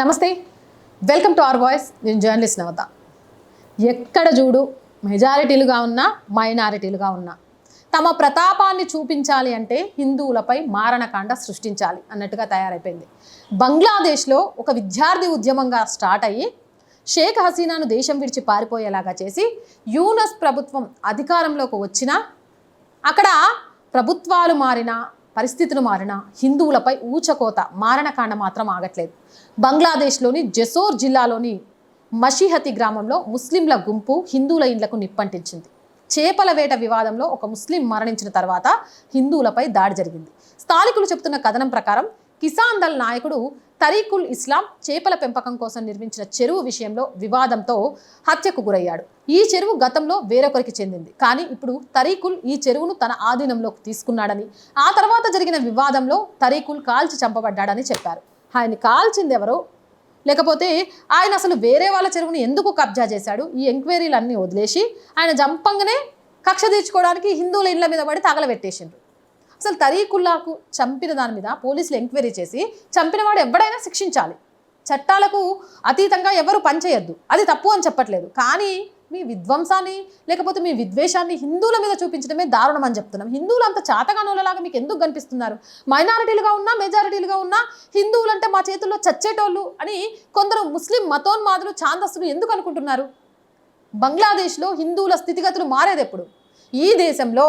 నమస్తే. Welcome to our voice. నేను journalist నవత. ఎక్కడ చూడు మెజారిటీలుగా ఉన్నా మైనారిటీలుగా ఉన్నా తమ ప్రతాపాన్ని చూపించాలి అంటే హిందువులపై మారణకాండ సృష్టించాలి అన్నట్టుగా తయారైపోయింది. బంగ్లాదేశ్లో ఒక విద్యార్థి ఉద్యమంగా స్టార్ట్ అయ్యి షేక్ హసీనాను దేశం విడిచి పారిపోయేలాగా చేసి యూనస్ ప్రభుత్వం అధికారంలోకి వచ్చినా అక్కడ ప్రభుత్వాలు మారినా పరిస్థితులు మారినా హిందువులపై ఊచకోత మారణకాండ మాత్రం ఆగట్లేదు. బంగ్లాదేశ్లోని జెసోర్ జిల్లాలోని మషిహతి గ్రామంలో ముస్లింల గుంపు హిందువుల ఇండ్లకు నిప్పంటించింది. చేపల వేట వివాదంలో ఒక ముస్లిం మరణించిన తర్వాత హిందువులపై దాడి జరిగింది. స్థానికులు చెబుతున్న కథనం ప్రకారం కిసాన్ దళ్ నాయకుడు తరీకుల్ ఇస్లాం చేపల పెంపకం కోసం నిర్మించిన చెరువు విషయంలో వివాదంతో హత్యకు గురయ్యాడు. ఈ చెరువు గతంలో వేరొకరికి చెందింది. కానీ ఇప్పుడు తరీకుల్ ఈ చెరువును తన ఆధీనంలోకి తీసుకున్నాడని ఆ తర్వాత జరిగిన వివాదంలో తరీకుల్ కాల్చి చంపబడ్డాడని చెప్పారు. ఆయన కాల్చింది ఎవరో లేకపోతే ఆయన అసలు వేరే వాళ్ళ చెరువును ఎందుకు కబ్జా చేశాడు? ఈ ఎంక్వైరీలు అన్నీ వదిలేసి ఆయన జంపంగానే కక్ష తీర్చుకోవడానికి హిందువుల ఇండ్ల మీద పడి తగలబెట్టేసిండ్రు. అసలు తరీకుల్లాకు చంపిన దాని మీద పోలీసులు ఎంక్వైరీ చేసి చంపినవాడు ఎవడైనా శిక్షించాలి. చట్టాలకు అతీతంగా ఎవరు పనిచేయొద్దు అది తప్పు అని చెప్పట్లేదు. కానీ మీ విధ్వంసాన్ని లేకపోతే మీ విద్వేషాన్ని హిందువుల మీద చూపించడమే దారుణం అని చెప్తున్నాం. హిందువులు అంత చాతగానోళ్ళలాగా మీకు ఎందుకు కనిపిస్తున్నారు? మైనారిటీలుగా ఉన్నా మెజారిటీలుగా ఉన్నా హిందువులు అంటే మా చేతుల్లో చచ్చేటోళ్ళు అని కొందరు ముస్లిం మతోన్మాదులు ఛాందస్సులు ఎందుకు అనుకుంటున్నారు? బంగ్లాదేశ్లో హిందువుల స్థితిగతులు మారేది ఎప్పుడు ఈ దేశంలో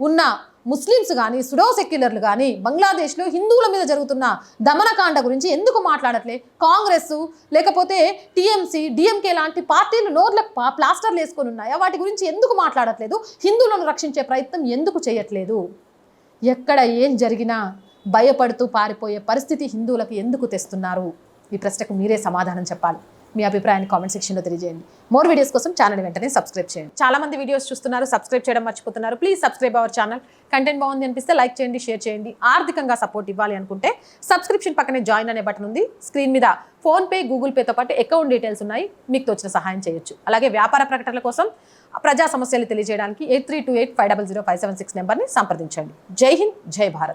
ఉన్న ముస్లిమ్స్ కానీ సుడో సెక్యులర్లు కానీ బంగ్లాదేశ్లో హిందువుల మీద జరుగుతున్న దమనకాండ గురించి ఎందుకు మాట్లాడట్లే? కాంగ్రెస్ లేకపోతే టీఎంసీ డిఎంకే లాంటి పార్టీలు నోర్లకు ప్లాస్టర్లు వేసుకొని ఉన్నాయా? వాటి గురించి ఎందుకు మాట్లాడట్లేదు? హిందువులను రక్షించే ప్రయత్నం ఎందుకు చేయట్లేదు? ఎక్కడ ఏం జరిగినా భయపడుతూ పారిపోయే పరిస్థితి హిందువులకు ఎందుకు తెస్తున్నారు? ఈ ప్రశ్నకు మీరే సమాధానం చెప్పాలి. మీ అభిప్రాయాన్ని కామెంట్ సెక్షన్లో తెలియజేయండి. మోర్ వీడియోస్ కోసం ఛానల్ వెంటనే సబ్స్క్రైబ్ చేయండి. చాలా మంది వీడియోస్ చూస్తున్నారు సబ్స్క్రైబ్ చేయడం మర్చిపోతున్నారు. Please subscribe our channel content బాగుంది అనిపిస్తే లైక్ చేయండి షేర్ చేయండి. ఆర్థికంగా సపోర్ట్ ఇవ్వాలి అనుకుంటే సబ్స్క్రిప్షన్ పక్కనే జాయిన్ అనే బటన్ ఉంది. స్క్రీన్ మీద ఫోన్పే గూగుల్ పేతో పాటు అకౌంట్ డీటెయిల్స్ ఉన్నాయి. మీకు తోచిన సహాయం చేయొచ్చు. అలాగే వ్యాపార ప్రకటనల కోసం ప్రజా సమస్యలు తెలియజేయడానికి eight three two eight five double zero five seven six నెంబర్ని సంప్రదించండి. జై హింద్ జై భారత్.